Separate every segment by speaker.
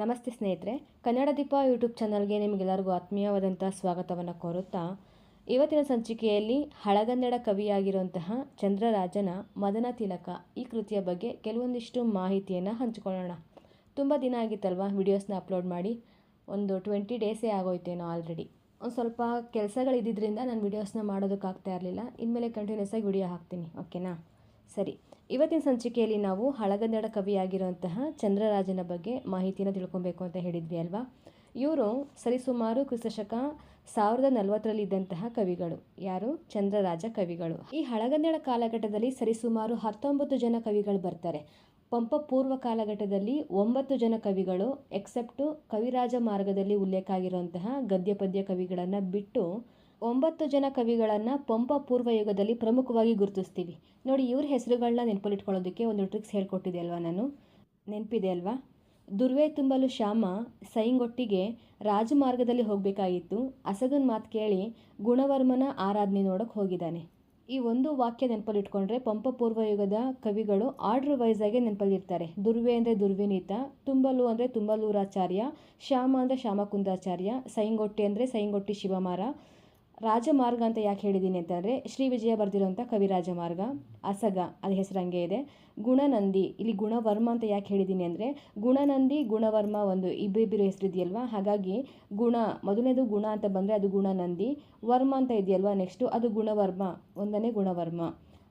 Speaker 1: ನಮಸ್ತೆ ಸ್ನೇಹಿತರೆ, ಕನ್ನಡ ದೀಪ ಯೂಟ್ಯೂಬ್ ಚಾನಲ್ಗೆ ನಿಮಗೆಲ್ಲರಿಗೂ ಆತ್ಮೀಯವಾದಂಥ ಸ್ವಾಗತವನ್ನು ಕೋರುತ್ತಾ, ಇವತ್ತಿನ ಸಂಚಿಕೆಯಲ್ಲಿ ಹಳಗನ್ನಡ ಕವಿಯಾಗಿರುವಂತಹ ಚಂದ್ರರಾಜನ ಮದನ ತಿಲಕ ಈ ಕೃತಿಯ ಬಗ್ಗೆ ಕೆಲವೊಂದಿಷ್ಟು ಮಾಹಿತಿಯನ್ನು ಹಂಚಿಕೊಳ್ಳೋಣ. ತುಂಬ ದಿನ ಆಗಿತ್ತಲ್ವ ವಿಡಿಯೋಸ್ನ ಅಪ್ಲೋಡ್ ಮಾಡಿ, ಒಂದು ಟ್ವೆಂಟಿ ಡೇಸೇ ಆಗೋಯ್ತೇನೋ ಆಲ್ರೆಡಿ. ಒಂದು ಸ್ವಲ್ಪ ಕೆಲಸಗಳಿದ್ದಿದ್ದರಿಂದ ನಾನು ವಿಡಿಯೋಸ್ನ ಮಾಡೋದಕ್ಕಾಗ್ತಾ ಇರಲಿಲ್ಲ, ಇನ್ಮೇಲೆ ಕಂಟಿನ್ಯೂಸ್ ಆಗಿ ವಿಡಿಯೋ ಹಾಕ್ತೀನಿ, ಓಕೆನಾ? ಸರಿ, ಇವತ್ತಿನ ಸಂಚಿಕೆಯಲ್ಲಿ ನಾವು ಹಳಗನ್ನಡ ಕವಿಯಾಗಿರುವಂತಹ ಚಂದ್ರರಾಜನ ಬಗ್ಗೆ ಮಾಹಿತಿನ ತಿಳ್ಕೊಬೇಕು ಅಂತ ಹೇಳಿದ್ವಿ ಅಲ್ವಾ? ಇವರು ಸರಿಸುಮಾರು ಕ್ರಿಸ್ತಶಕ ಸಾವಿರದ ನಲವತ್ತರಲ್ಲಿ ಇದ್ದಂತಹ ಕವಿಗಳು. ಯಾರು? ಚಂದ್ರರಾಜ ಕವಿಗಳು. ಈ ಹಳಗನ್ನಡ ಕಾಲಘಟ್ಟದಲ್ಲಿ ಸರಿಸುಮಾರು ಹತ್ತೊಂಬತ್ತು ಜನ ಕವಿಗಳು ಬರ್ತಾರೆ. ಪಂಪ ಪೂರ್ವ ಕಾಲಘಟ್ಟದಲ್ಲಿ ಒಂಬತ್ತು ಜನ ಕವಿಗಳು ಎಕ್ಸೆಪ್ಟು ಕವಿರಾಜ ಮಾರ್ಗದಲ್ಲಿ ಉಲ್ಲೇಖ ಆಗಿರುವಂತಹ ಗದ್ಯ ಪದ್ಯ ಕವಿಗಳನ್ನು ಬಿಟ್ಟು ಒಂಬತ್ತು ಜನ ಕವಿಗಳನ್ನು ಪಂಪ ಪೂರ್ವ ಯುಗದಲ್ಲಿ ಪ್ರಮುಖವಾಗಿ ಗುರುತಿಸ್ತೀವಿ. ನೋಡಿ, ಇವ್ರ ಹೆಸರುಗಳನ್ನ ನೆನಪಲ್ಲಿಟ್ಕೊಳ್ಳೋದಕ್ಕೆ ಒಂದು ಟ್ರಿಕ್ಸ್ ಹೇಳ್ಕೊಟ್ಟಿದೆ ಅಲ್ವಾ ನಾನು? ನೆನಪಿದೆ ಅಲ್ವಾ? ದುರ್ವೆ ತುಂಬಲು ಶ್ಯಾಮ ಸೈಂಗೊಟ್ಟಿಗೆ ರಾಜಮಾರ್ಗದಲ್ಲಿ ಹೋಗಬೇಕಾಗಿತ್ತು. ಅಸಗನ್ ಮಾತು ಕೇಳಿ ಗುಣವರ್ಮನ ಆರಾಧನೆ ನೋಡೋಕೆ ಹೋಗಿದ್ದಾನೆ. ಈ ಒಂದು ವಾಕ್ಯ ನೆನಪಲ್ಲಿಟ್ಕೊಂಡ್ರೆ ಪಂಪ ಪೂರ್ವ ಯುಗದ ಕವಿಗಳು ಆರ್ಡ್ರ್ ಆಗಿ ನೆನಪಲ್ಲಿರ್ತಾರೆ. ದುರ್ವೆ ಅಂದರೆ ದುರ್ವಿನೀತ, ತುಂಬಲು ಅಂದರೆ ತುಂಬಲೂರಾಚಾರ್ಯ, ಶ್ಯಾಮ ಅಂದರೆ ಶ್ಯಾಮಕುಂದಾಚಾರ್ಯ, ಸೈಂಗೊಟ್ಟಿ ಅಂದರೆ ಸೈಂಗೊಟ್ಟಿ ಶಿವಮಾರ ರಾಜಮಾರ್ಗ ಅಂತ ಯಾಕೆ ಹೇಳಿದ್ದೀನಿ ಅಂತಂದರೆ, ಶ್ರೀ ವಿಜಯ ಬರೆದಿರುವಂಥ ಕವಿರಾಜ ಮಾರ್ಗ ಅಸಗ, ಅದು ಹೆಸರು ಹಂಗೆ ಇದೆ. ಗುಣನಂದಿ, ಇಲ್ಲಿ ಗುಣವರ್ಮ ಅಂತ ಯಾಕೆ ಹೇಳಿದ್ದೀನಿ ಅಂದರೆ, ಗುಣನಂದಿ, ಗುಣವರ್ಮ ಒಂದು ಇಬ್ಬಿಬ್ಬಿರೋ ಹೆಸರಿದೆಯಲ್ವಾ? ಹಾಗಾಗಿ ಗುಣ, ಮೊದಲನೇದು ಗುಣ ಅಂತ ಬಂದರೆ ಅದು ಗುಣನಂದಿ, ವರ್ಮ ಅಂತ ಇದೆಯಲ್ವಾ ನೆಕ್ಸ್ಟು ಅದು ಗುಣವರ್ಮ, ಒಂದನೇ ಗುಣವರ್ಮ.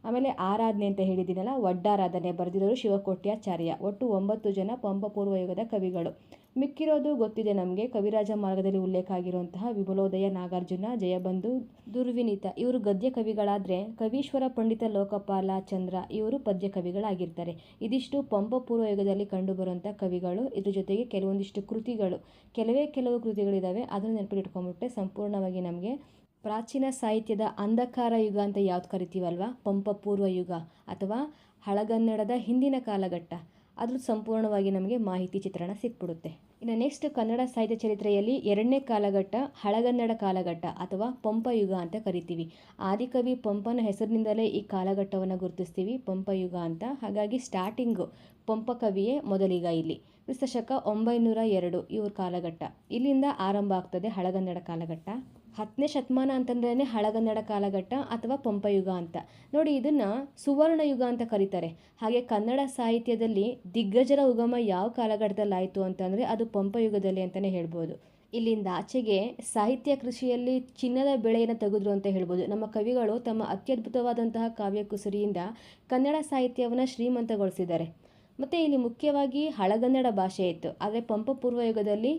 Speaker 1: ಆಮೇಲೆ ಆರಾಧನೆ ಅಂತ ಹೇಳಿದ್ದೀನಲ್ಲ ಒಡ್ಡಾರಾಧನೆ ಬರೆದಿರೋರು ಶಿವಕೋಟ್ಯಾಚಾರ್ಯ, ಒಟ್ಟು ಒಂಬತ್ತು ಜನ ಪಂಪ ಪೂರ್ವ ಯುಗದ ಕವಿಗಳು. ಮಿಕ್ಕಿರೋದು ಗೊತ್ತಿದೆ ನಮಗೆ. ಕವಿರಾಜ ಮಾರ್ಗದಲ್ಲಿ ಉಲ್ಲೇಖ ಆಗಿರುವಂತಹ ವಿಮಲೋದಯ, ನಾಗಾರ್ಜುನ, ಜಯಬಂಧು, ದುರ್ವಿನೀತ. ಇವರು ಗದ್ಯ ಕವಿಗಳಾದರೆ ಕವೀಶ್ವರ, ಪಂಡಿತ ಲೋಕಪಾಲ, ಚಂದ್ರ ಇವರು ಪದ್ಯ ಕವಿಗಳಾಗಿರ್ತಾರೆ. ಇದಿಷ್ಟು ಪಂಪ ಪೂರ್ವ ಯುಗದಲ್ಲಿ ಕಂಡುಬರುವಂಥ ಕವಿಗಳು. ಇದ್ರ ಜೊತೆಗೆ ಕೆಲವೊಂದಿಷ್ಟು ಕೃತಿಗಳು. ಕೆಲವೇ ಕೆಲವು ಕೃತಿಗಳಿದ್ದಾವೆ ಅದನ್ನು ನೆನಪಿಟ್ಕೊಂಡ್ಬಿಟ್ರೆ ಸಂಪೂರ್ಣವಾಗಿ ನಮಗೆ ಪ್ರಾಚೀನ ಸಾಹಿತ್ಯದ ಅಂಧಕಾರ ಯುಗ ಅಂತ ಯಾವ್ದು ಕರಿತೀವಲ್ವ? ಪಂಪ ಪೂರ್ವ ಯುಗ ಅಥವಾ ಹಳಗನ್ನಡದ ಹಿಂದಿನ ಕಾಲಘಟ್ಟ. ಅದ್ರ ಸಂಪೂರ್ಣವಾಗಿ ನಮಗೆ ಮಾಹಿತಿ ಚಿತ್ರಣ ಸಿಕ್ಬಿಡುತ್ತೆ. ಇನ್ನು ನೆಕ್ಸ್ಟ್ ಕನ್ನಡ ಸಾಹಿತ್ಯ ಚರಿತ್ರೆಯಲ್ಲಿ ಎರಡನೇ ಕಾಲಘಟ್ಟ ಹಳಗನ್ನಡ ಕಾಲಘಟ್ಟ ಅಥವಾ ಪಂಪಯುಗ ಅಂತ ಕರಿತೀವಿ. ಆದಿಕವಿ ಪಂಪನ ಹೆಸರಿನಿಂದಲೇ ಈ ಕಾಲಘಟ್ಟವನ್ನು ಗುರುತಿಸ್ತೀವಿ, ಪಂಪಯುಗ ಅಂತ. ಹಾಗಾಗಿ ಸ್ಟಾರ್ಟಿಂಗು ಪಂಪ ಕವಿಯೇ ಮೊದಲಿಗ ಇಲ್ಲಿ. ಕ್ರಿಸ್ತಶಕ ಒಂಬೈನೂರ ಎರಡು ಇವ್ರ ಕಾಲಘಟ್ಟ. ಇಲ್ಲಿಂದ ಆರಂಭ ಆಗ್ತದೆ ಹಳಗನ್ನಡ ಕಾಲಘಟ್ಟ. ಹತ್ತನೇ ಶತಮಾನ ಅಂತಂದ್ರೇ ಹಳಗನ್ನಡ ಕಾಲಘಟ್ಟ ಅಥವಾ ಪಂಪಯುಗ ಅಂತ. ನೋಡಿ, ಇದನ್ನು ಸುವರ್ಣ ಯುಗ ಅಂತ ಕರೀತಾರೆ. ಹಾಗೆ ಕನ್ನಡ ಸಾಹಿತ್ಯದಲ್ಲಿ ದಿಗ್ಗಜರ ಉಗಮ ಯಾವ ಕಾಲಘಟ್ಟದಲ್ಲಿ ಆಯಿತು ಅಂತಂದರೆ ಅದು ಪಂಪಯುಗದಲ್ಲಿ ಅಂತಲೇ ಹೇಳ್ಬೋದು. ಇಲ್ಲಿಂದ ಆಚೆಗೆ ಸಾಹಿತ್ಯ ಕೃಷಿಯಲ್ಲಿ ಚಿನ್ನದ ಬೆಳೆಯನ್ನು ತೆಗೆದ್ರು ಅಂತ ಹೇಳ್ಬೋದು. ನಮ್ಮ ಕವಿಗಳು ತಮ್ಮ ಅತ್ಯದ್ಭುತವಾದಂತಹ ಕಾವ್ಯ ಕುಸರಿಯಿಂದ ಕನ್ನಡ ಸಾಹಿತ್ಯವನ್ನು ಶ್ರೀಮಂತಗೊಳಿಸಿದ್ದಾರೆ. ಮತ್ತು ಇಲ್ಲಿ ಮುಖ್ಯವಾಗಿ ಹಳಗನ್ನಡ ಭಾಷೆ ಇತ್ತು. ಆದರೆ ಪಂಪ ಪೂರ್ವ ಯುಗದಲ್ಲಿ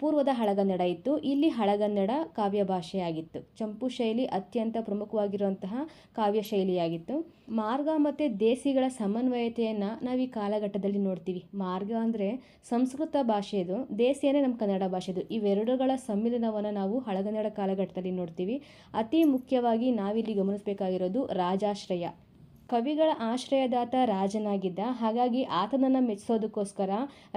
Speaker 1: ಪೂರ್ವದ ಹಳಗನ್ನಡ ಇತ್ತು. ಇಲ್ಲಿ ಹಳಗನ್ನಡ ಕಾವ್ಯ ಭಾಷೆಯಾಗಿತ್ತು. ಚಂಪು ಶೈಲಿ ಅತ್ಯಂತ ಪ್ರಮುಖವಾಗಿರುವಂತಹ ಕಾವ್ಯ ಶೈಲಿಯಾಗಿತ್ತು. ಮಾರ್ಗ ಮತ್ತು ದೇಸಿಗಳ ಸಮನ್ವಯತೆಯನ್ನು ನಾವು ಈ ಕಾಲಘಟ್ಟದಲ್ಲಿ ನೋಡ್ತೀವಿ. ಮಾರ್ಗ ಅಂದರೆ ಸಂಸ್ಕೃತ ಭಾಷೆಯದು ದೇಸಿ ಅಂದರೆ ನಮ್ಮ ಕನ್ನಡ ಭಾಷೆದು. ಇವೆರಡುಗಳ ಸಮ್ಮಿಲನವನ್ನು ನಾವು ಹಳಗನ್ನಡ ಕಾಲಘಟ್ಟದಲ್ಲಿ ನೋಡ್ತೀವಿ. ಅತಿ ಮುಖ್ಯವಾಗಿ ನಾವಿಲ್ಲಿ ಗಮನಿಸಬೇಕಾಗಿರೋದು ರಾಜಾಶ್ರಯ. ಕವಿಗಳ ಆಶ್ರಯದಾತ ರಾಜನಾಗಿದ್ದ, ಹಾಗಾಗಿ ಆತನನ್ನು ಮೆಚ್ಚಿಸೋದಕ್ಕೋಸ್ಕರ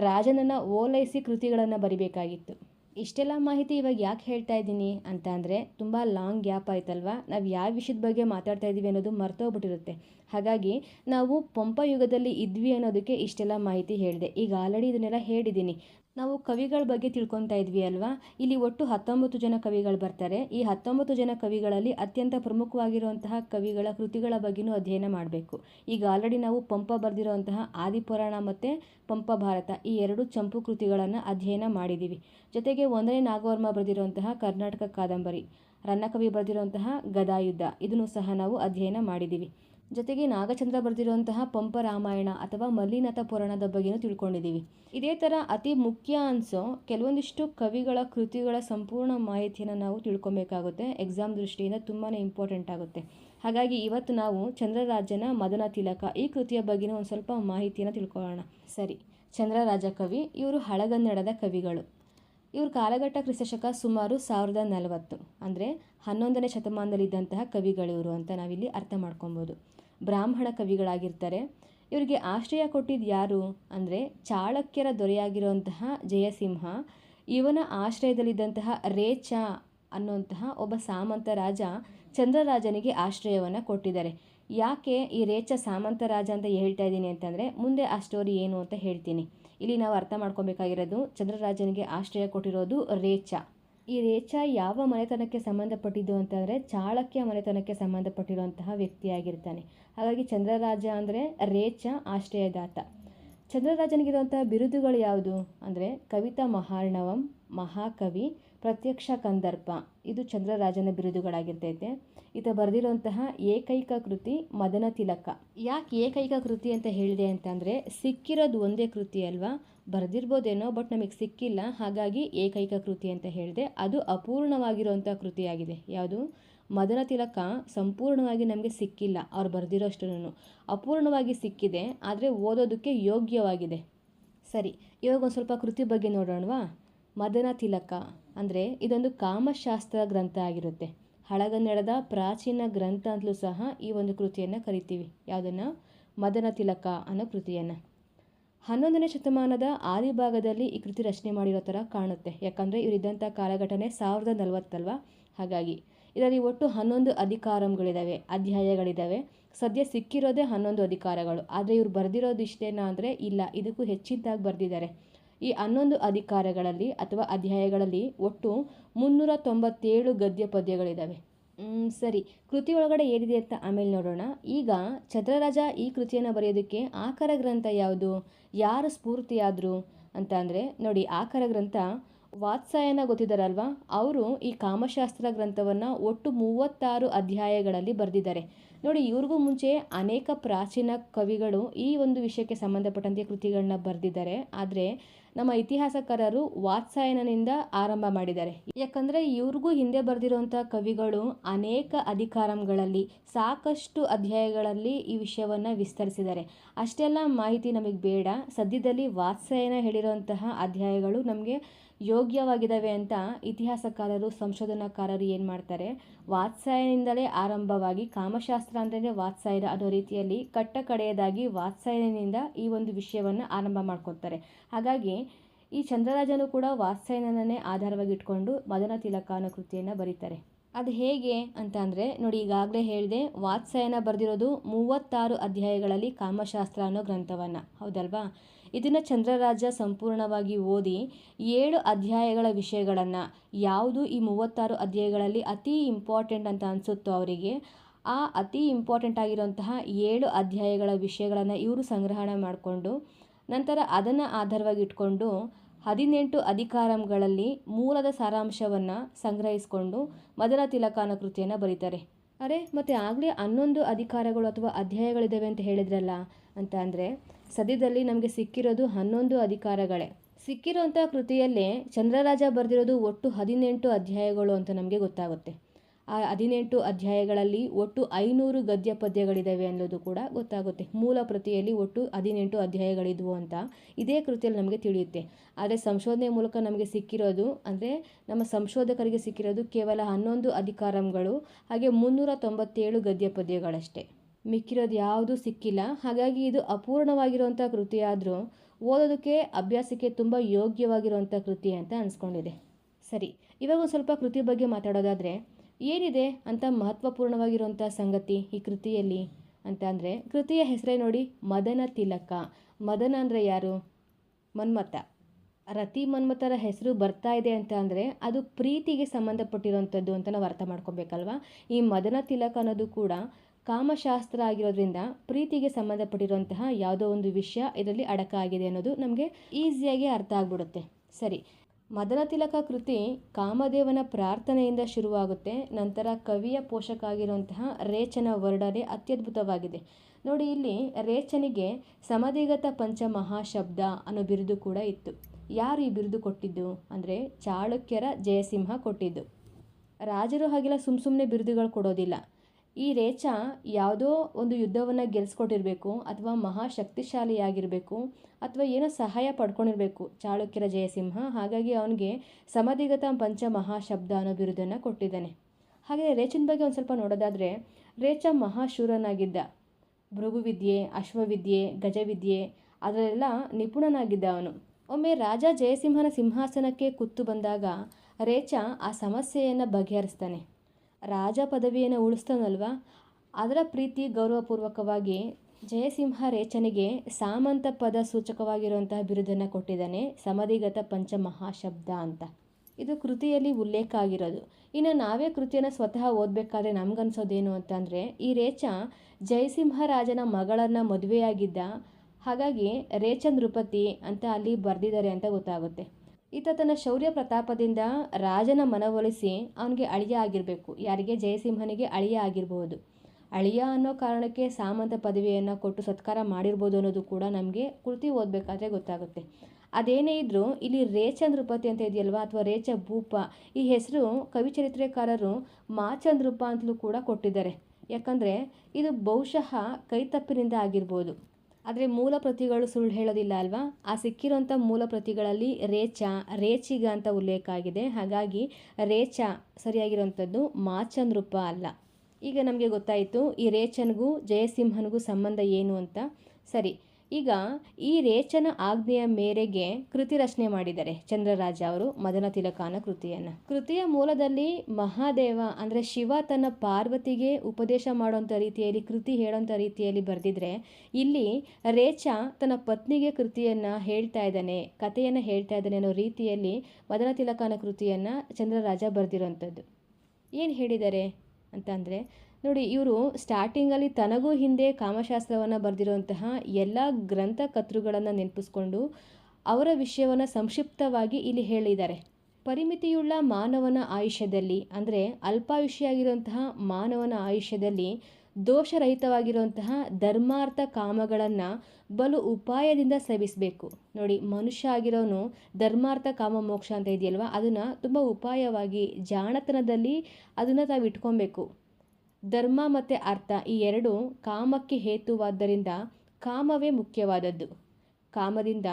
Speaker 1: ರಾಜನನ್ನು ಓಲೈಸಿ ಕೃತಿಗಳನ್ನು ಬರಿಬೇಕಾಗಿತ್ತು. ಇಷ್ಟೆಲ್ಲ ಮಾಹಿತಿ ಇವಾಗ ಯಾಕೆ ಹೇಳ್ತಾ ಇದ್ದೀನಿ ಅಂತ ಅಂದರೆ, ತುಂಬ ಲಾಂಗ್ ಗ್ಯಾಪ್ ಆಯ್ತಲ್ವಾ? ನಾವು ಯಾವ ವಿಷಯದ ಬಗ್ಗೆ ಮಾತಾಡ್ತಾ ಇದ್ದೀವಿ ಅನ್ನೋದು ಮರ್ತೋಗ್ಬಿಟ್ಟಿರುತ್ತೆ. ಹಾಗಾಗಿ ನಾವು ಪಂಪ ಯುಗದಲ್ಲಿ ಇದ್ವಿ ಅನ್ನೋದಕ್ಕೆ ಇಷ್ಟೆಲ್ಲ ಮಾಹಿತಿ ಹೇಳಿದೆ. ಈಗ ಆಲ್ರೆಡಿ ಇದನ್ನೆಲ್ಲ ಹೇಳಿದ್ದೀನಿ. ನಾವು ಕವಿಗಳ ಬಗ್ಗೆ ತಿಳ್ಕೊತಾ ಇದ್ವಿ ಅಲ್ವಾ? ಇಲ್ಲಿ ಒಟ್ಟು ಹತ್ತೊಂಬತ್ತು ಜನ ಕವಿಗಳು ಬರ್ತಾರೆ. ಈ ಹತ್ತೊಂಬತ್ತು ಜನ ಕವಿಗಳಲ್ಲಿ ಅತ್ಯಂತ ಪ್ರಮುಖವಾಗಿರುವಂತಹ ಕವಿಗಳ ಕೃತಿಗಳ ಬಗ್ಗೆನೂ ಅಧ್ಯಯನ ಮಾಡಬೇಕು. ಈಗ ಆಲ್ರೆಡಿ ನಾವು ಪಂಪ ಬರೆದಿರುವಂತಹ ಆದಿಪುರಾಣ ಮತ್ತು ಪಂಪ ಭಾರತ ಈ ಎರಡು ಚಂಪು ಕೃತಿಗಳನ್ನು ಅಧ್ಯಯನ ಮಾಡಿದ್ದೀವಿ ಜೊತೆಗೆ ಒಂದನೇ ನಾಗವರ್ಮ ಬರೆದಿರುವಂತಹ ಕರ್ನಾಟಕ ಕಾದಂಬರಿ. ರನ್ನಕವಿ ಬರೆದಿರುವಂತಹ ಗದಾಯುದ್ಧ. ಇದನ್ನು ಸಹ ನಾವು ಅಧ್ಯಯನ ಮಾಡಿದ್ದೀವಿ. ಜೊತೆಗೆ ನಾಗಚಂದ್ರ ಬರೆದಿರುವಂತಹ ಪಂಪ ರಾಮಾಯಣ ಅಥವಾ ಮಲ್ಲಿನಾಥ ಪುರಾಣದ ಬಗ್ಗೆನೂ ತಿಳ್ಕೊಂಡಿದ್ದೀವಿ. ಇದೇ ಥರ ಅತಿ ಮುಖ್ಯ ಅನಿಸೋ ಕೆಲವೊಂದಿಷ್ಟು ಕವಿಗಳ ಕೃತಿಗಳ ಸಂಪೂರ್ಣ ಮಾಹಿತಿಯನ್ನು ನಾವು ತಿಳ್ಕೊಬೇಕಾಗುತ್ತೆ. ಎಕ್ಸಾಮ್ ದೃಷ್ಟಿಯಿಂದ ತುಂಬಾ ಇಂಪಾರ್ಟೆಂಟ್ ಆಗುತ್ತೆ. ಹಾಗಾಗಿ ಇವತ್ತು ನಾವು ಚಂದ್ರರಾಜನ ಮದನ ತಿಲಕ ಈ ಕೃತಿಯ ಬಗ್ಗೆನೂ ಒಂದು ಸ್ವಲ್ಪ ಮಾಹಿತಿಯನ್ನು ತಿಳ್ಕೊಳ್ಳೋಣ. ಸರಿ, ಚಂದ್ರರಾಜ ಕವಿ, ಇವರು ಹಳಗನ್ನಡದ ಕವಿಗಳು. ಇವ್ರ ಕಾಲಘಟ್ಟ ಕ್ರಿಸ್ತಶಕ ಸುಮಾರು ಸಾವಿರದ ನಲವತ್ತು. ಅಂದರೆ ಹನ್ನೊಂದನೇ ಶತಮಾನದಲ್ಲಿದ್ದಂತಹ ಕವಿಗಳಿವರು ಅಂತ ನಾವಿಲ್ಲಿ ಅರ್ಥ ಮಾಡ್ಕೊಬೋದು. ಬ್ರಾಹ್ಮಣ ಕವಿಗಳಾಗಿರ್ತಾರೆ. ಇವರಿಗೆ ಆಶ್ರಯ ಕೊಟ್ಟಿದ್ದು ಯಾರು ಅಂದರೆ ಚಾಳಕ್ಯರ ದೊರೆಯಾಗಿರುವಂತಹ ಜಯಸಿಂಹ. ಇವನ ಆಶ್ರಯದಲ್ಲಿದ್ದಂತಹ ರೇಚ ಅನ್ನುವಂತಹ ಒಬ್ಬ ಸಾಮಂತ ರಾಜ ಚಂದ್ರರಾಜನಿಗೆ ಆಶ್ರಯವನ್ನು ಕೊಟ್ಟಿದ್ದಾರೆ. ಯಾಕೆ ಈ ರೇಚ ಸಾಮಂತ ರಾಜ ಅಂತ ಹೇಳ್ತಾ ಇದ್ದೀನಿ ಅಂತಂದರೆ ಮುಂದೆ ಆ ಸ್ಟೋರಿ ಏನು ಅಂತ ಹೇಳ್ತೀನಿ. ಇಲ್ಲಿ ನಾವು ಅರ್ಥ ಮಾಡ್ಕೊಬೇಕಾಗಿರೋದು ಚಂದ್ರರಾಜನಿಗೆ ಆಶ್ರಯ ಕೊಟ್ಟಿರೋದು ರೇಚ. ಈ ರೇಚ ಯಾವ ಮನೆತನಕ್ಕೆ ಸಂಬಂಧಪಟ್ಟಿದ್ದು ಅಂತಂದರೆ ಚಾಳಕ್ಯ ಮನೆತನಕ್ಕೆ ಸಂಬಂಧಪಟ್ಟಿರುವಂತಹ ವ್ಯಕ್ತಿಯಾಗಿರ್ತಾನೆ. ಹಾಗಾಗಿ ಚಂದ್ರರಾಜ ಅಂದರೆ ರೇಚ ಆಶ್ರಯದಾತ. ಚಂದ್ರರಾಜನಿಗಿರುವಂತಹ ಬಿರುದುಗಳು ಯಾವುದು? ಅಂದರೆ ಕವಿತಾ ಮಹಾರ್ಣವಂ, ಮಹಾಕವಿ, ಪ್ರತ್ಯಕ್ಷ ಕಂದರ್ಪ. ಇದು ಚಂದ್ರರಾಜನ ಬಿರುದುಗಳಾಗಿರ್ತೈತೆ. ಈತ ಬರೆದಿರುವಂತಹ ಏಕೈಕ ಕೃತಿ ಮದನ ತಿಲಕ. ಯಾಕೆ ಏಕೈಕ ಕೃತಿ ಅಂತ ಹೇಳಿದೆ ಅಂತಂದರೆ ಸಿಕ್ಕಿರೋದು ಒಂದೇ ಕೃತಿ ಅಲ್ವಾ? ಬರೆದಿರ್ಬೋದೇನೋ, ಬಟ್ ನಮಗೆ ಸಿಕ್ಕಿಲ್ಲ. ಹಾಗಾಗಿ ಏಕೈಕ ಕೃತಿ ಅಂತ ಹೇಳಿದೆ. ಅದು ಅಪೂರ್ಣವಾಗಿರುವಂಥ ಕೃತಿಯಾಗಿದೆ. ಯಾವುದು? ಮದನ ತಿಲಕ ಸಂಪೂರ್ಣವಾಗಿ ನಮಗೆ ಸಿಕ್ಕಿಲ್ಲ. ಅವ್ರು ಬರೆದಿರೋಷ್ಟನ್ನು. ಅಪೂರ್ಣವಾಗಿ ಸಿಕ್ಕಿದೆ, ಆದರೆ ಓದೋದಕ್ಕೆ ಯೋಗ್ಯವಾಗಿದೆ. ಸರಿ, ಇವಾಗ ಒಂದು ಸ್ವಲ್ಪ ಕೃತಿ ಬಗ್ಗೆ ನೋಡೋಣವಾ? ಮದನ ತಿಲಕ ಅಂದರೆ ಇದೊಂದು ಕಾಮಶಾಸ್ತ್ರ ಗ್ರಂಥ ಆಗಿರುತ್ತೆ. ಹಳಗನ್ನಡದ ಪ್ರಾಚೀನ ಗ್ರಂಥ ಅಂತಲೂ ಸಹ ಈ ಒಂದು ಕೃತಿಯನ್ನು ಕರಿತೀವಿ. ಯಾವುದನ್ನು? ಮದನ ತಿಲಕ ಅನ್ನೋ ಕೃತಿಯನ್ನು. ಹನ್ನೊಂದನೇ ಶತಮಾನದ ಆದಿಭಾಗದಲ್ಲಿ ಈ ಕೃತಿ ರಚನೆ ಮಾಡಿರೋ ಥರ ಕಾಣುತ್ತೆ. ಯಾಕಂದರೆ ಇವರಿದ್ದಂಥ ಕಾಲಘಟನೆ ಸಾವಿರದ ನಲವತ್ತಲ್ವ? ಹಾಗಾಗಿ ಇದರಲ್ಲಿ ಒಟ್ಟು ಹನ್ನೊಂದು ಅಧಿಕಾರಗಳಿದ್ದಾವೆ ಅಧ್ಯಾಯಗಳಿದ್ದಾವೆ ಸದ್ಯ ಸಿಕ್ಕಿರೋದೇ ಹನ್ನೊಂದು ಅಧಿಕಾರಗಳು. ಆದರೆ ಇವ್ರು ಬರೆದಿರೋದು ಇಷ್ಟೇನಾ ಅಂದರೆ ಇಲ್ಲ, ಇದಕ್ಕೂ ಹೆಚ್ಚಿನದಾಗಿ ಬರೆದಿದ್ದಾರೆ. ಈ ಹನ್ನೊಂದು ಅಧಿಕಾರಗಳಲ್ಲಿ ಅಥವಾ ಅಧ್ಯಾಯಗಳಲ್ಲಿ ಒಟ್ಟು ಮುನ್ನೂರ ತೊಂಬತ್ತೇಳು ಗದ್ಯ ಪದ್ಯಗಳಿದ್ದಾವೆ ಸರಿ. ಕೃತಿ ಒಳಗಡೆ ಏನಿದೆ ಅಂತ ಆಮೇಲೆ ನೋಡೋಣ. ಈಗ ಚಂದ್ರರಾಜ ಈ ಕೃತಿಯನ್ನು ಬರೆಯೋದಕ್ಕೆ ಆಕರ ಗ್ರಂಥ ಯಾವುದು? ಯಾರು ಸ್ಫೂರ್ತಿಯಾದರು ಅಂತ ಅಂದರೆ, ನೋಡಿ, ಆಕರ ಗ್ರಂಥ ವಾತ್ಸಾಯನ ಗೊತ್ತಿದ್ದಾರಲ್ವಾ? ಅವರು ಈ ಕಾಮಶಾಸ್ತ್ರ ಗ್ರಂಥವನ್ನು ಒಟ್ಟು ಮೂವತ್ತಾರು ಅಧ್ಯಾಯಗಳಲ್ಲಿ ಬರೆದಿದ್ದಾರೆ. ನೋಡಿ, ಇವ್ರಿಗೂ ಮುಂಚೆ ಅನೇಕ ಪ್ರಾಚೀನ ಕವಿಗಳು ಈ ಒಂದು ವಿಷಯಕ್ಕೆ ಸಂಬಂಧಪಟ್ಟಂತೆ ಕೃತಿಗಳನ್ನ ಬರೆದಿದ್ದಾರೆ. ಆದರೆ ನಮ್ಮ ಇತಿಹಾಸಕಾರರು ವಾತ್ಸಾಯನನಿಂದ ಆರಂಭ ಮಾಡಿದ್ದಾರೆ. ಯಾಕಂದರೆ ಇವ್ರಿಗೂ ಹಿಂದೆ ಬರೆದಿರುವಂಥ ಕವಿಗಳು ಅನೇಕ ಅಧಿಕಾರಂಗಳಲ್ಲಿ, ಸಾಕಷ್ಟು ಅಧ್ಯಾಯಗಳಲ್ಲಿ ಈ ವಿಷಯವನ್ನು ವಿಸ್ತರಿಸಿದ್ದಾರೆ. ಅಷ್ಟೆಲ್ಲ ಮಾಹಿತಿ ನಮಗೆ ಬೇಡ. ಸದ್ಯದಲ್ಲಿ ವಾತ್ಸಾಯನ ಹೇಳಿರುವಂತಹ ಅಧ್ಯಾಯಗಳು ನಮಗೆ ಯೋಗ್ಯವಾಗಿದ್ದಾವೆ ಅಂತ ಇತಿಹಾಸಕಾರರು, ಸಂಶೋಧನಾಕಾರರು ಏನು ಮಾಡ್ತಾರೆ? ವಾತ್ಸಾಯನಿಂದಲೇ ಆರಂಭವಾಗಿ ಕಾಮಶಾಸ್ತ್ರ ಅಂತಂದರೆ ವಾತ್ಸಾಯನ ಅನ್ನೋ ರೀತಿಯಲ್ಲಿ ಕಟ್ಟ ಕಡೆಯದಾಗಿ ವಾತ್ಸಾಯನಿಂದ ಈ ಒಂದು ವಿಷಯವನ್ನು ಆರಂಭ ಮಾಡ್ಕೊತಾರೆ ಹಾಗಾಗಿ ಈ ಚಂದ್ರರಾಜನು ಕೂಡ ವಾತ್ಸಾಯನನ್ನೇ ಆಧಾರವಾಗಿ ಇಟ್ಕೊಂಡು ಮದನ ತಿಲಕ ಅನ್ನೋ ಕೃತಿಯನ್ನು ಬರೀತಾರೆ. ಅದು ಹೇಗೆ ಅಂತ ಅಂದರೆ, ನೋಡಿ ಈಗಾಗಲೇ ಹೇಳಿದೆ, ವಾತ್ಸಾಯನ ಬರೆದಿರೋದು ಮೂವತ್ತಾರು ಅಧ್ಯಾಯಗಳಲ್ಲಿ ಕಾಮಶಾಸ್ತ್ರ ಅನ್ನೋ ಗ್ರಂಥವನ್ನು. ಹೌದಲ್ವಾ? ಇದನ್ನು ಚಂದ್ರರಾಜ ಸಂಪೂರ್ಣವಾಗಿ ಓದಿ ಏಳು ಅಧ್ಯಾಯಗಳ ವಿಷಯಗಳನ್ನು, ಯಾವುದು ಈ ಮೂವತ್ತಾರು ಅಧ್ಯಾಯಗಳಲ್ಲಿ ಅತಿ ಇಂಪಾರ್ಟೆಂಟ್ ಅಂತ ಅನಿಸುತ್ತೋ ಅವರಿಗೆ, ಆ ಅತಿ ಇಂಪಾರ್ಟೆಂಟ್ ಆಗಿರುವಂತಹ ಏಳು ಅಧ್ಯಾಯಗಳ ವಿಷಯಗಳನ್ನು ಇವರು ಸಂಗ್ರಹಣೆ ಮಾಡಿಕೊಂಡು, ನಂತರ ಅದನ್ನು ಆಧಾರವಾಗಿ ಇಟ್ಕೊಂಡು ಹದಿನೆಂಟು ಅಧಿಕಾರಂಗಳಲ್ಲಿ ಮೂಲದ ಸಾರಾಂಶವನ್ನು ಸಂಗ್ರಹಿಸಿಕೊಂಡು ಮದನ ತಿಲಕಾನ ಕೃತಿಯನ್ನು ಬರೀತಾರೆ. ಅರೆ, ಮತ್ತು ಆಗಲೇ ಹನ್ನೊಂದು ಅಧಿಕಾರಗಳು ಅಥವಾ ಅಧ್ಯಾಯಗಳಿದ್ದಾವೆ ಅಂತ ಹೇಳಿದ್ರಲ್ಲ ಅಂತ ಅಂದರೆ ಸದ್ಯದಲ್ಲಿ ನಮಗೆ ಸಿಕ್ಕಿರೋದು ಹನ್ನೊಂದು ಅಧಿಕಾರಗಳೇ. ಸಿಕ್ಕಿರೋಂಥ ಕೃತಿಯಲ್ಲೇ ಚಂದ್ರರಾಜ ಬರೆದಿರೋದು ಒಟ್ಟು ಹದಿನೆಂಟು ಅಧ್ಯಾಯಗಳು ಅಂತ ನಮಗೆ ಗೊತ್ತಾಗುತ್ತೆ. ಆ ಹದಿನೆಂಟು ಅಧ್ಯಾಯಗಳಲ್ಲಿ ಒಟ್ಟು ಐನೂರು ಗದ್ಯ ಪದ್ಯಗಳಿದ್ದಾವೆ ಅನ್ನೋದು ಕೂಡ ಗೊತ್ತಾಗುತ್ತೆ. ಮೂಲ ಪ್ರತಿಯಲ್ಲಿ ಒಟ್ಟು ಹದಿನೆಂಟು ಅಧ್ಯಾಯಗಳಿದ್ವು ಅಂತ ಇದೇ ಕೃತಿಯಲ್ಲಿ ನಮಗೆ ತಿಳಿಯುತ್ತೆ. ಆದರೆ ಸಂಶೋಧನೆ ಮೂಲಕ ನಮಗೆ ಸಿಕ್ಕಿರೋದು ಅಂದರೆ ನಮ್ಮ ಸಂಶೋಧಕರಿಗೆ ಸಿಕ್ಕಿರೋದು ಕೇವಲ ಹನ್ನೊಂದು ಅಧಿಕಾರಂಗಳು ಹಾಗೆ ಮುನ್ನೂರ ತೊಂಬತ್ತೇಳು ಗದ್ಯ ಪದ್ಯಗಳಷ್ಟೇ ಮಿಕ್ಕಿರೋದು ಯಾವುದೂ ಸಿಕ್ಕಿಲ್ಲ. ಹಾಗಾಗಿ ಇದು ಅಪೂರ್ಣವಾಗಿರುವಂಥ ಕೃತಿ ಆದರೂ ಓದೋದಕ್ಕೆ, ಅಭ್ಯಾಸಕ್ಕೆ ತುಂಬ ಯೋಗ್ಯವಾಗಿರುವಂಥ ಕೃತಿ ಅಂತ ಅನಿಸ್ಕೊಂಡಿದೆ. ಸರಿ, ಇವಾಗ ಒಂದು ಸ್ವಲ್ಪ ಕೃತಿ ಬಗ್ಗೆ ಮಾತಾಡೋದಾದರೆ, ಏನಿದೆ ಅಂತ ಮಹತ್ವಪೂರ್ಣವಾಗಿರುವಂಥ ಸಂಗತಿ ಈ ಕೃತಿಯಲ್ಲಿ ಅಂತ ಅಂದರೆ, ಕೃತಿಯ ಹೆಸರೇ ನೋಡಿ ಮದನ ತಿಲಕ. ಮದನ ಅಂದರೆ ಯಾರು? ಮನ್ಮಥ. ರತಿ ಮನ್ಮಥರ ಹೆಸರು ಬರ್ತಾ ಇದೆ ಅಂತ ಅಂದರೆ, ಅದು ಪ್ರೀತಿಗೆ ಸಂಬಂಧಪಟ್ಟಿರುವಂಥದ್ದು ಅಂತ ನಾವು ಅರ್ಥ ಮಾಡ್ಕೊಬೇಕಲ್ವಾ? ಈ ಮದನ ತಿಲಕ ಅನ್ನೋದು ಕೂಡ ಕಾಮಶಾಸ್ತ್ರ ಆಗಿರೋದ್ರಿಂದ ಪ್ರೀತಿಗೆ ಸಂಬಂಧಪಟ್ಟಿರುವಂತಹ ಯಾವುದೋ ಒಂದು ವಿಷಯ ಇದರಲ್ಲಿ ಅಡಕ ಆಗಿದೆ ಅನ್ನೋದು ನಮಗೆ ಈಸಿಯಾಗಿ ಅರ್ಥ ಆಗ್ಬಿಡುತ್ತೆ. ಸರಿ ಮದನ ತಿಲಕ ಕೃತಿ ಕಾಮದೇವನ ಪ್ರಾರ್ಥನೆಯಿಂದ ಶುರುವಾಗುತ್ತೆ. ನಂತರ ಕವಿಯ ಪೋಷಕ ಆಗಿರುವಂತಹ ರೇಚನ ವರ್ಣನೆ ಅತ್ಯದ್ಭುತವಾಗಿದೆ. ನೋಡಿ, ಇಲ್ಲಿ ರೇಚನಿಗೆ ಸಮಧಿಗತ ಪಂಚ ಮಹಾಶಬ್ದ ಅನ್ನೋ ಬಿರುದು ಕೂಡ ಇತ್ತು. ಯಾರು ಈ ಬಿರುದು ಕೊಟ್ಟಿದ್ದು? ಅಂದರೆ ಚಾಳುಕ್ಯರ ಜಯಸಿಂಹ ಕೊಟ್ಟಿದ್ದು. ರಾಜರು ಹಾಗೆಲ್ಲ ಸುಮ್ಮ ಸುಮ್ಮನೆ ಬಿರುದುಗಳು ಕೊಡೋದಿಲ್ಲ. ಈ ರೇಚ ಯಾವುದೋ ಒಂದು ಯುದ್ಧವನ್ನು ಗೆಲ್ಸ್ಕೊಟ್ಟಿರಬೇಕು ಅಥವಾ ಮಹಾಶಕ್ತಿಶಾಲಿಯಾಗಿರಬೇಕು ಅಥವಾ ಏನೋ ಸಹಾಯ ಪಡ್ಕೊಂಡಿರಬೇಕು. ಚಾಳುಕ್ಯರ ಜಯಸಿಂಹ ಹಾಗಾಗಿ ಅವನಿಗೆ ಸಮಧಿಗತ ಪಂಚ ಮಹಾಶಬ್ದ ಅನ್ನೋ ಬಿರುದನ್ನು ಕೊಟ್ಟಿದ್ದಾನೆ. ಹಾಗೆ ರೇಚನ ಬಗ್ಗೆ ಒಂದು ಸ್ವಲ್ಪ ನೋಡೋದಾದರೆ, ರೇಚ ಮಹಾಶೂರನಾಗಿದ್ದ. ಭೃಗುವಿದ್ಯೆ, ಅಶ್ವವಿದ್ಯೆ, ಗಜವಿದ್ಯೆ, ಅದರಲ್ಲೆಲ್ಲ ನಿಪುಣನಾಗಿದ್ದ ಅವನು. ಒಮ್ಮೆ ರಾಜ ಜಯಸಿಂಹನ ಸಿಂಹಾಸನಕ್ಕೆ ಕುತ್ತು ಬಂದಾಗ ರೇಚ ಆ ಸಮಸ್ಯೆಯನ್ನು ಬಗೆಹರಿಸ್ತಾನೆ. ರಾಜ ಪದವಿಯನ್ನು ಉಳಿಸ್ತಾನಲ್ವ? ಅದರ ಪ್ರೀತಿ ಗೌರವಪೂರ್ವಕವಾಗಿ ಜಯಸಿಂಹ ರೇಚನಿಗೆ ಸಾಮಂತ ಪದ ಸೂಚಕವಾಗಿರುವಂತಹ ಬಿರುದನ್ನು ಕೊಟ್ಟಿದ್ದಾನೆ ಸಮಧಿಗತ ಪಂಚಮಹಾಶಬ್ದ ಅಂತ. ಇದು ಕೃತಿಯಲ್ಲಿ ಉಲ್ಲೇಖ ಆಗಿರೋದು. ಇನ್ನು ನಾವೇ ಕೃತಿಯನ್ನು ಸ್ವತಃ ಓದಬೇಕಾದ್ರೆ ನಮ್ಗನ್ಸೋದೇನು ಅಂತಂದರೆ ಈ ರೇಚ ಜಯಸಿಂಹ ರಾಜನ ಮಗಳನ್ನು ಮದುವೆಯಾಗಿದ್ದ, ಹಾಗಾಗಿ ರೇಚ ನೃಪತಿ ಅಂತ ಅಲ್ಲಿ ಬರೆದಿದ್ದಾರೆ ಅಂತ ಗೊತ್ತಾಗುತ್ತೆ. ಈತ ತನ್ನ ಶೌರ್ಯ ಪ್ರತಾಪದಿಂದ ರಾಜನ ಮನವೊಲಿಸಿ ಅವನಿಗೆ ಅಳಿಯ ಆಗಿರಬೇಕು. ಯಾರಿಗೆ? ಜಯಸಿಂಹನಿಗೆ ಅಳಿಯ ಆಗಿರಬಹುದು. ಅಳಿಯ ಅನ್ನೋ ಕಾರಣಕ್ಕೆ ಸಾಮಂತ ಪದವಿಯನ್ನು ಕೊಟ್ಟು ಸತ್ಕಾರ ಮಾಡಿರ್ಬೋದು ಅನ್ನೋದು ಕೂಡ ನಮಗೆ ಕೃತಿ ಓದಬೇಕಾದ್ರೆ ಗೊತ್ತಾಗುತ್ತೆ. ಅದೇನೇ ಇದ್ದರೂ ಇಲ್ಲಿ ರೇಚಂದ್ರೂಪತಿ ಅಂತ ಇದೆಯಲ್ವಾ? ಅಥವಾ ರೇಚ ಭೂಪ ಈ ಹೆಸರು ಕವಿಚರಿತ್ರೆಕಾರರು ಮಾಚಂದ್ರೂಪ ಅಂತಲೂ ಕೂಡ ಕೊಟ್ಟಿದ್ದಾರೆ. ಯಾಕಂದರೆ ಇದು ಬಹುಶಃ ಕೈತಪ್ಪಿನಿಂದ ಆಗಿರ್ಬೋದು. ಆದರೆ ಮೂಲ ಪ್ರತಿಗಳು ಸುಳ್ಳು ಹೇಳೋದಿಲ್ಲ ಅಲ್ವಾ? ಆ ಸಿಕ್ಕಿರೋಂಥ ಮೂಲ ಪ್ರತಿಗಳಲ್ಲಿ ರೇಚ, ರೇಚಿಗ ಅಂತ ಉಲ್ಲೇಖ ಆಗಿದೆ. ಹಾಗಾಗಿ ರೇಚ ಸರಿಯಾಗಿರೋಂಥದ್ದು ರೂಪ ಅಲ್ಲ. ಈಗ ನಮಗೆ ಗೊತ್ತಾಯಿತು ಈ ರೇಚನ್ಗೂ ಜಯಸಿಂಹನಿಗೂ ಸಂಬಂಧ ಏನು ಅಂತ. ಸರಿ ಈಗ ಈ ರೇಚನ ಆಜ್ಞೆಯ ಮೇರೆಗೆ ಕೃತಿ ರಚನೆ ಮಾಡಿದ್ದಾರೆ ಚಂದ್ರರಾಜ ಅವರು ಮದನ ತಿಲಕಾನ ಕೃತಿಯನ್ನು. ಕೃತಿಯ ಮೂಲದಲ್ಲಿ ಮಹಾದೇವ ಅಂದರೆ ಶಿವ ತನ್ನ ಪಾರ್ವತಿಗೆ ಉಪದೇಶ ಮಾಡೋಂಥ ರೀತಿಯಲ್ಲಿ, ಕೃತಿ ಹೇಳೋಂಥ ರೀತಿಯಲ್ಲಿ ಬರೆದಿದ್ರೆ ಇಲ್ಲಿ ರೇಚ ತನ್ನ ಪತ್ನಿಗೆ ಕೃತಿಯನ್ನು ಹೇಳ್ತಾ ಇದ್ದಾನೆ, ಕಥೆಯನ್ನು ಹೇಳ್ತಾ ಇದ್ದಾನೆ ಅನ್ನೋ ರೀತಿಯಲ್ಲಿ ಮದನ ತಿಲಕಾನ ಕೃತಿಯನ್ನು ಚಂದ್ರರಾಜ ಬರೆದಿರೋಂಥದ್ದು ಏನು ಹೇಳಿದ್ದಾರೆ ಅಂತಂದರೆ ನೋಡಿ, ಇವರು ಸ್ಟಾರ್ಟಿಂಗಲ್ಲಿ ತನಗೂ ಹಿಂದೆ ಕಾಮಶಾಸ್ತ್ರವನ್ನು ಬರೆದಿರುವಂತಹ ಎಲ್ಲ ಗ್ರಂಥಕರ್ತೃಗಳನ್ನು ನೆನಪಿಸ್ಕೊಂಡು ಅವರ ವಿಷಯವನ್ನು ಸಂಕ್ಷಿಪ್ತವಾಗಿ ಇಲ್ಲಿ ಹೇಳಿದ್ದಾರೆ. ಪರಿಮಿತಿಯುಳ್ಳ ಮಾನವನ ಆಯುಷ್ಯದಲ್ಲಿ, ಅಂದರೆ ಅಲ್ಪಾಯುಷಿಯಾಗಿರುವಂತಹ ಮಾನವನ ಆಯುಷ್ಯದಲ್ಲಿ ದೋಷರಹಿತವಾಗಿರುವಂತಹ ಧರ್ಮಾರ್ಥ ಕಾಮಗಳನ್ನು ಬಲು ಉಪಾಯದಿಂದ ಸೇವಿಸಬೇಕು. ನೋಡಿ, ಮನುಷ್ಯ ಆಗಿರೋನು ಧರ್ಮಾರ್ಥ ಕಾಮ ಮೋಕ್ಷ ಅಂತ ಇದೆಯಲ್ವ? ಅದನ್ನು ತುಂಬ ಉಪಾಯವಾಗಿ ಜಾಣತನದಲ್ಲಿ ಅದನ್ನು ತಾವು ಇಟ್ಕೊಬೇಕು. ಧರ್ಮ ಮತ್ತು ಅರ್ಥ ಈ ಎರಡು ಕಾಮಕ್ಕೆ ಹೇತುವಾದ್ದರಿಂದ ಕಾಮವೇ ಮುಖ್ಯವಾದದ್ದು. ಕಾಮದಿಂದ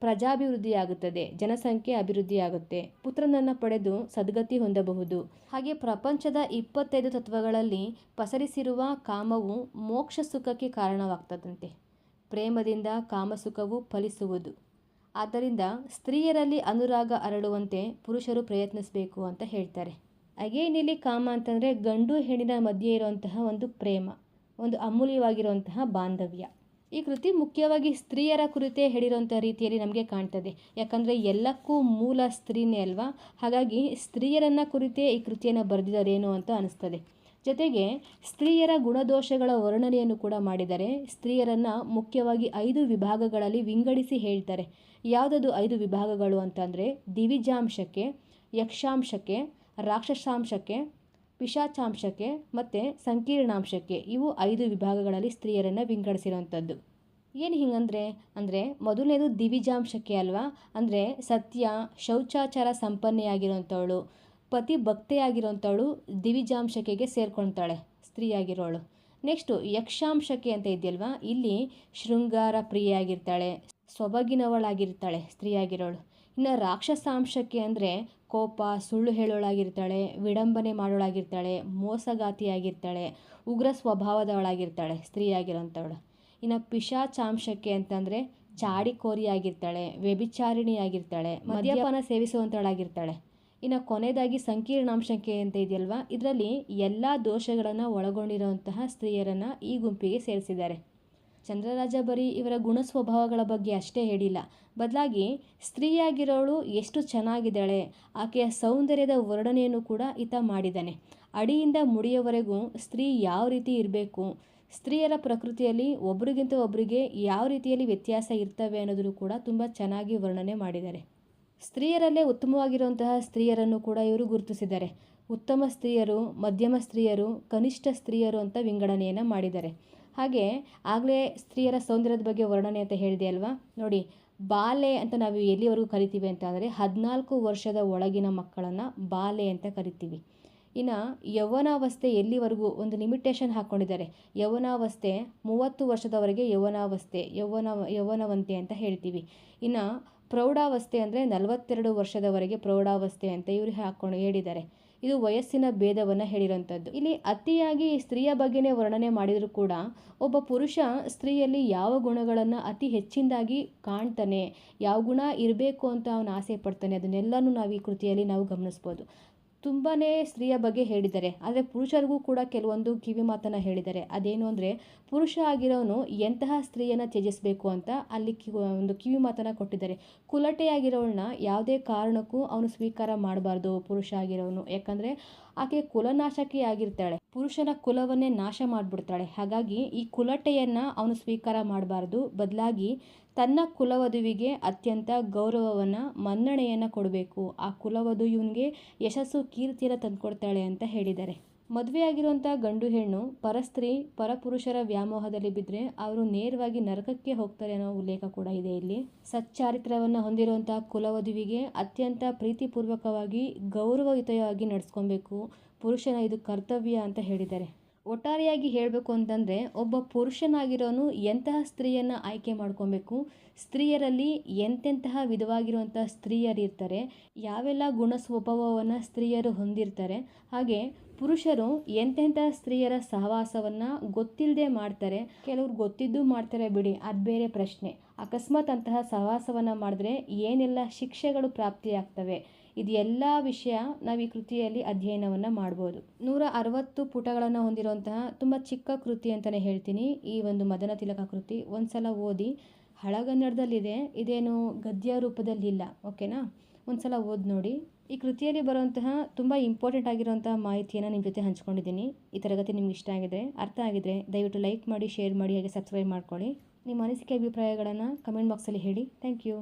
Speaker 1: ಪ್ರಜಾಭಿವೃದ್ಧಿಯಾಗುತ್ತದೆ, ಜನಸಂಖ್ಯೆ ಅಭಿವೃದ್ಧಿಯಾಗುತ್ತೆ, ಪುತ್ರನನ್ನು ಪಡೆದು ಸದ್ಗತಿ ಹೊಂದಬಹುದು. ಹಾಗೆ ಪ್ರಪಂಚದ ಇಪ್ಪತ್ತೈದು ತತ್ವಗಳಲ್ಲಿ ಪಸರಿಸಿರುವ ಕಾಮವು ಮೋಕ್ಷ ಸುಖಕ್ಕೆ ಕಾರಣವಾಗ್ತದಂತೆ. ಪ್ರೇಮದಿಂದ ಕಾಮಸುಖವು ಫಲಿಸುವುದು. ಆದ್ದರಿಂದ ಸ್ತ್ರೀಯರಲ್ಲಿ ಅನುರಾಗ ಅರಳುವಂತೆ ಪುರುಷರು ಪ್ರಯತ್ನಿಸಬೇಕು ಅಂತ ಹೇಳ್ತಾರೆ. ಅಗೇನ್ ಇಲ್ಲಿ ಕಾಮ ಅಂತಂದರೆ ಗಂಡು ಹೆಣ್ಣಿನ ಮಧ್ಯೆ ಇರುವಂತಹ ಒಂದು ಪ್ರೇಮ, ಒಂದು ಅಮೂಲ್ಯವಾಗಿರುವಂತಹ ಬಾಂಧವ್ಯ. ಈ ಕೃತಿ ಮುಖ್ಯವಾಗಿ ಸ್ತ್ರೀಯರ ಕುರಿತೇ ಹೇಳಿರುವಂಥ ರೀತಿಯಲ್ಲಿ ನಮಗೆ ಕಾಣ್ತದೆ. ಯಾಕಂದರೆ ಎಲ್ಲಕ್ಕೂ ಮೂಲ ಸ್ತ್ರೀನೇ ಅಲ್ವಾ? ಹಾಗಾಗಿ ಸ್ತ್ರೀಯರನ್ನ ಕುರಿತೇ ಈ ಕೃತಿಯನ್ನು ಬರೆದಿದ್ದಾರೇನೋ ಅಂತ ಅನಿಸ್ತದೆ. ಜೊತೆಗೆ ಸ್ತ್ರೀಯರ ಗುಣದೋಷಗಳ ವರ್ಣನೆಯನ್ನು ಕೂಡ ಮಾಡಿದರೆ ಸ್ತ್ರೀಯರನ್ನು ಮುಖ್ಯವಾಗಿ ಐದು ವಿಭಾಗಗಳಲ್ಲಿ ವಿಂಗಡಿಸಿ ಹೇಳ್ತಾರೆ. ಯಾವುದದು ಐದು ವಿಭಾಗಗಳು ಅಂತಂದರೆ ದಿವಿಜಾಂಶಕ್ಕೆ, ಯಕ್ಷಾಂಶಕ್ಕೆ ರಾಕ್ಷಸಾಂಶಕ್ಕೆ, ಪಿಶಾಚಾಂಶಕ್ಕೆ ಮತ್ತು ಸಂಕೀರ್ಣಾಂಶಕ್ಕೆ ಇವು ಐದು ವಿಭಾಗಗಳಲ್ಲಿ ಸ್ತ್ರೀಯರನ್ನು ವಿಂಗಡಿಸಿರುವಂಥದ್ದು. ಏನು ಹಿಂಗಂದರೆ, ಅಂದರೆ ಮೊದಲನೇದು ದಿವಿಜಾಂಶಕ್ಕೆ ಅಲ್ವಾ? ಅಂದರೆ ಸತ್ಯ, ಶೌಚಾಚಾರ ಸಂಪನ್ನೆಯಾಗಿರುವಂಥವಳು, ಪತಿ ಭಕ್ತೆಯಾಗಿರೋಂಥವಳು ದಿವಿಜಾಂಶಕೆಗೆ ಸೇರ್ಕೊಳ್ತಾಳೆ, ಸ್ತ್ರೀಯಾಗಿರೋಳು. ನೆಕ್ಸ್ಟು ಯಕ್ಷಾಂಶಕ್ಕೆ ಅಂತ ಇದೆಯಲ್ವಾ? ಇಲ್ಲಿ ಶೃಂಗಾರ ಪ್ರಿಯಾಗಿರ್ತಾಳೆ ಸೊಬಗಿನವಳಾಗಿರ್ತಾಳೆ, ಸ್ತ್ರೀಯಾಗಿರೋಳು. ಇನ್ನು ರಾಕ್ಷಸಾಂಶಕ್ಕೆ ಅಂದರೆ ಕೋಪ, ಸುಳ್ಳು ಹೇಳೋಳಾಗಿರ್ತಾಳೆ, ವಿಡಂಬನೆ ಮಾಡೋಳಾಗಿರ್ತಾಳೆ, ಮೋಸಗಾತಿಯಾಗಿರ್ತಾಳೆ, ಉಗ್ರ ಸ್ವಭಾವದವಳಾಗಿರ್ತಾಳೆ, ಸ್ತ್ರೀಯಾಗಿರೋಂಥವಳು. ಇನ್ನು ಪಿಶಾಚಾಂಶಕ್ಕೆ ಅಂತಂದರೆ ಚಾಡಿಕೋರಿಯಾಗಿರ್ತಾಳೆ, ವ್ಯಭಿಚಾರಿಣಿಯಾಗಿರ್ತಾಳೆ, ಮದ್ಯಪಾನ ಸೇವಿಸುವಂಥವಳಾಗಿರ್ತಾಳೆ. ಇನ್ನು ಕೊನೆಯದಾಗಿ ಸಂಕೀರ್ಣಾಂಶಕ್ಕೆ ಅಂತ ಇದೆಯಲ್ವಾ? ಇದರಲ್ಲಿ ಎಲ್ಲ ದೋಷಗಳನ್ನು ಒಳಗೊಂಡಿರುವಂತಹ ಸ್ತ್ರೀಯರನ್ನು ಈ ಗುಂಪಿಗೆ ಸೇರಿಸಿದ್ದಾರೆ. ಚಂದ್ರರಾಜ ಬರೀ ಇವರ ಗುಣ ಸ್ವಭಾವಗಳ ಬಗ್ಗೆ ಅಷ್ಟೇ ಹೇಳಿಲ್ಲ. ಬದಲಾಗಿ ಸ್ತ್ರೀಯಾಗಿರೋಳು ಎಷ್ಟು ಚೆನ್ನಾಗಿದ್ದಾಳೆ, ಆಕೆಯ ಸೌಂದರ್ಯದ ವರ್ಣನೆಯನ್ನು ಕೂಡ ಈತ ಮಾಡಿದ್ದಾನೆ. ಅಡಿಯಿಂದ ಮುಡಿಯವರೆಗೂ ಸ್ತ್ರೀ ಯಾವ ರೀತಿ ಇರಬೇಕು, ಸ್ತ್ರೀಯರ ಪ್ರಕೃತಿಯಲ್ಲಿ ಒಬ್ಬರಿಗಿಂತ ಒಬ್ಬರಿಗೆ ಯಾವ ರೀತಿಯಲ್ಲಿ ವ್ಯತ್ಯಾಸ ಇರ್ತವೆ ಅನ್ನೋದನ್ನು ಕೂಡ ತುಂಬ ಚೆನ್ನಾಗಿ ವರ್ಣನೆ ಮಾಡಿದ್ದಾರೆ. ಸ್ತ್ರೀಯರಲ್ಲೇ ಉತ್ತಮವಾಗಿರುವಂತಹ ಸ್ತ್ರೀಯರನ್ನು ಕೂಡ ಇವರು ಗುರುತಿಸಿದ್ದಾರೆ. ಉತ್ತಮ ಸ್ತ್ರೀಯರು, ಮಧ್ಯಮ ಸ್ತ್ರೀಯರು, ಕನಿಷ್ಠ ಸ್ತ್ರೀಯರು ಅಂತ ವಿಂಗಡಣೆಯನ್ನು ಮಾಡಿದ್ದಾರೆ. ಹಾಗೆ ಆಗಲೇ ಸ್ತ್ರೀಯರ ಸೌಂದರ್ಯದ ಬಗ್ಗೆ ವರ್ಣನೆ ಅಂತ ಹೇಳಿದೆ ಅಲ್ವಾ? ನೋಡಿ, ಬಾಲೆ ಅಂತ ನಾವು ಎಲ್ಲಿವರೆಗೂ ಕರಿತೀವಿ ಅಂತ ಅಂದರೆ ಹದಿನಾಲ್ಕು ವರ್ಷದ ಒಳಗಿನ ಮಕ್ಕಳನ್ನು ಬಾಲೆ ಅಂತ ಕರಿತೀವಿ. ಇನ್ನು ಯೌವನಾವಸ್ಥೆ ಎಲ್ಲಿವರೆಗೂ ಒಂದು ಲಿಮಿಟೇಷನ್ ಹಾಕ್ಕೊಂಡಿದ್ದಾರೆ ಯೌವನಾವಸ್ಥೆ ಮೂವತ್ತು ವರ್ಷದವರೆಗೆ ಯೌವನಾವಸ್ಥೆ, ಯೌವನ, ಯೌವನವಂತೆ ಅಂತ ಹೇಳ್ತೀವಿ. ಇನ್ನು ಪ್ರೌಢಾವಸ್ಥೆ ಅಂದರೆ ನಲವತ್ತೆರಡು ವರ್ಷದವರೆಗೆ ಪ್ರೌಢಾವಸ್ಥೆ ಅಂತ ಇವರು ಹಾಕ್ಕೊಂಡು ಹೇಳಿದ್ದಾರೆ. ಇದು ವಯಸ್ಸಿನ ಭೇದವನ್ನು ಹೇಳಿರೋಂಥದ್ದು ಇಲ್ಲಿ ಅತಿಯಾಗಿ ಸ್ತ್ರೀಯ ಬಗ್ಗೆನೇ ವರ್ಣನೆ ಮಾಡಿದರೂ ಕೂಡ ಒಬ್ಬ ಪುರುಷ ಸ್ತ್ರೀಯಲ್ಲಿ ಯಾವ ಗುಣಗಳನ್ನು ಅತಿ ಹೆಚ್ಚಿನದಾಗಿ ಕಾಣ್ತಾನೆ, ಯಾವ ಗುಣ ಇರಬೇಕು ಅಂತ ಅವನು ಆಸೆ ಪಡ್ತಾನೆ, ಅದನ್ನೆಲ್ಲನೂ ನಾವು ಈ ಕೃತಿಯಲ್ಲಿ ನಾವು ಗಮನಿಸ್ಬೋದು. ತುಂಬಾ ಸ್ತ್ರೀಯ ಬಗ್ಗೆ ಹೇಳಿದ್ದಾರೆ. ಆದರೆ ಪುರುಷರಿಗೂ ಕೂಡ ಕೆಲವೊಂದು ಕಿವಿ ಮಾತನ್ನು ಹೇಳಿದ್ದಾರೆ. ಅದೇನು ಅಂದರೆ, ಪುರುಷ ಆಗಿರೋನು ಎಂತಹ ಸ್ತ್ರೀಯನ್ನು ತ್ಯಜಿಸಬೇಕು ಅಂತ ಅಲ್ಲಿ ಒಂದು ಕಿವಿ ಮಾತನ್ನು ಕೊಟ್ಟಿದ್ದಾರೆ. ಕುಲಟೆಯಾಗಿರೋಳನ್ನ ಯಾವುದೇ ಕಾರಣಕ್ಕೂ ಅವನು ಸ್ವೀಕಾರ ಮಾಡಬಾರ್ದು ಪುರುಷ ಆಗಿರೋನು. ಯಾಕಂದರೆ ಆಕೆ ಕುಲನಾಶಕಿ ಆಗಿರ್ತಾಳೆ ಪುರುಷನ ಕುಲವನ್ನೇ ನಾಶ ಮಾಡಿಬಿಡ್ತಾಳೆ. ಹಾಗಾಗಿ ಈ ಕುಲಟೆಯನ್ನ ಅವನು ಸ್ವೀಕಾರ ಮಾಡಬಾರ್ದು. ಬದಲಾಗಿ ತನ್ನ ಕುಲವಧುವಿಗೆ ಅತ್ಯಂತ ಗೌರವವನ್ನು, ಮನ್ನಣೆಯನ್ನು ಕೊಡಬೇಕು. ಆ ಕುಲವಧು ಇವನಿಗೆ ಯಶಸ್ಸು ಕೀರ್ತಿಯನ್ನು ತಂದುಕೊಡ್ತಾಳೆ ಅಂತ ಹೇಳಿದ್ದಾರೆ. ಮದುವೆಯಾಗಿರುವಂಥ ಗಂಡು ಹೆಣ್ಣು ಪರಸ್ತ್ರೀ ಪರಪುರುಷರ ವ್ಯಾಮೋಹದಲ್ಲಿ ಬಿದ್ದರೆ ಅವರು ನೇರವಾಗಿ ನರಕಕ್ಕೆ ಹೋಗ್ತಾರೆ ಅನ್ನೋ ಉಲ್ಲೇಖ ಕೂಡ ಇದೆ ಇಲ್ಲಿ. ಸಚ್ಚಾರಿತ್ರವನ್ನು ಹೊಂದಿರುವಂಥ ಕುಲವಧುವಿಗೆ ಅತ್ಯಂತ ಪ್ರೀತಿಪೂರ್ವಕವಾಗಿ ಗೌರವಯುತವಾಗಿ ನಡೆಸ್ಕೊಬೇಕು. ಪುರುಷನ ಇದು ಕರ್ತವ್ಯ ಅಂತ ಹೇಳಿದ್ದಾರೆ. ಒಟ್ಟಾರೆಯಾಗಿ ಹೇಳಬೇಕು ಅಂತಂದರೆ, ಒಬ್ಬ ಪುರುಷನಾಗಿರೋನು ಎಂತಹ ಸ್ತ್ರೀಯನ್ನು ಆಯ್ಕೆ ಮಾಡ್ಕೊಬೇಕು? ಸ್ತ್ರೀಯರಲ್ಲಿ ಎಂತೆಂತಹ ವಿಧವಾಗಿರುವಂಥ ಸ್ತ್ರೀಯರಿರ್ತಾರೆ? ಯಾವೆಲ್ಲ ಗುಣ ಸ್ವಭಾವವನ್ನು ಸ್ತ್ರೀಯರು ಹೊಂದಿರ್ತಾರೆ? ಹಾಗೆ ಪುರುಷರು ಎಂತೆಂಥ ಸ್ತ್ರೀಯರ ಸಹವಾಸವನ್ನು ಗೊತ್ತಿಲ್ಲದೆ ಮಾಡ್ತಾರೆ? ಕೆಲವ್ರು ಗೊತ್ತಿದ್ದು ಮಾಡ್ತಾರೆ ಬಿಡಿ, ಅದು ಬೇರೆ ಪ್ರಶ್ನೆ. ಅಕಸ್ಮಾತ್ ಅಂತಹ ಸಹವಾಸವನ್ನು ಮಾಡಿದ್ರೆ ಏನೆಲ್ಲ ಶಿಕ್ಷೆಗಳು ಪ್ರಾಪ್ತಿಯಾಗ್ತವೆ? ಇದು ಎಲ್ಲ ವಿಷಯ ನಾವು ಈ ಕೃತಿಯಲ್ಲಿ ಅಧ್ಯಯನವನ್ನು ಮಾಡ್ಬೋದು. ನೂರ ಅರವತ್ತು ಪುಟಗಳನ್ನು ಹೊಂದಿರುವಂತಹ ತುಂಬ ಚಿಕ್ಕ ಕೃತಿ ಅಂತಲೇ ಹೇಳ್ತೀನಿ. ಈ ಒಂದು ಮದನ ತಿಲಕ ಕೃತಿ ಒಂದು ಸಲ ಓದಿ, ಹಳಗನ್ನಡದಲ್ಲಿದೆ, ಇದೇನು ಗದ್ಯ ರೂಪದಲ್ಲಿಲ್ಲ, ಓಕೆನಾ? ಒಂದು ಸಲ ಓದಿ ನೋಡಿ. ಈ ಕೃತಿಯಲ್ಲಿ ಬರುವಂತಹ ತುಂಬ ಇಂಪಾರ್ಟೆಂಟ್ ಆಗಿರುವಂತಹ ಮಾಹಿತಿಯನ್ನು ನಿಮ್ಮ ಜೊತೆ ಹಂಚ್ಕೊಂಡಿದ್ದೀನಿ. ಈ ತರಗತಿ ನಿಮ್ಗೆ ಇಷ್ಟ ಆಗಿದ್ರೆ, ಅರ್ಥ ಆಗಿದ್ರೆ ದಯವಿಟ್ಟು ಲೈಕ್ ಮಾಡಿ ಶೇರ್ ಮಾಡಿ, ಹಾಗೆ ಸಬ್ಸ್ಕ್ರೈಬ್ ಮಾಡ್ಕೊಳ್ಳಿ. ನಿಮ್ಮ ಅನಿಸಿಕೆ, ಅಭಿಪ್ರಾಯಗಳನ್ನು ಕಮೆಂಟ್ ಬಾಕ್ಸಲ್ಲಿ ಹೇಳಿ. Thank you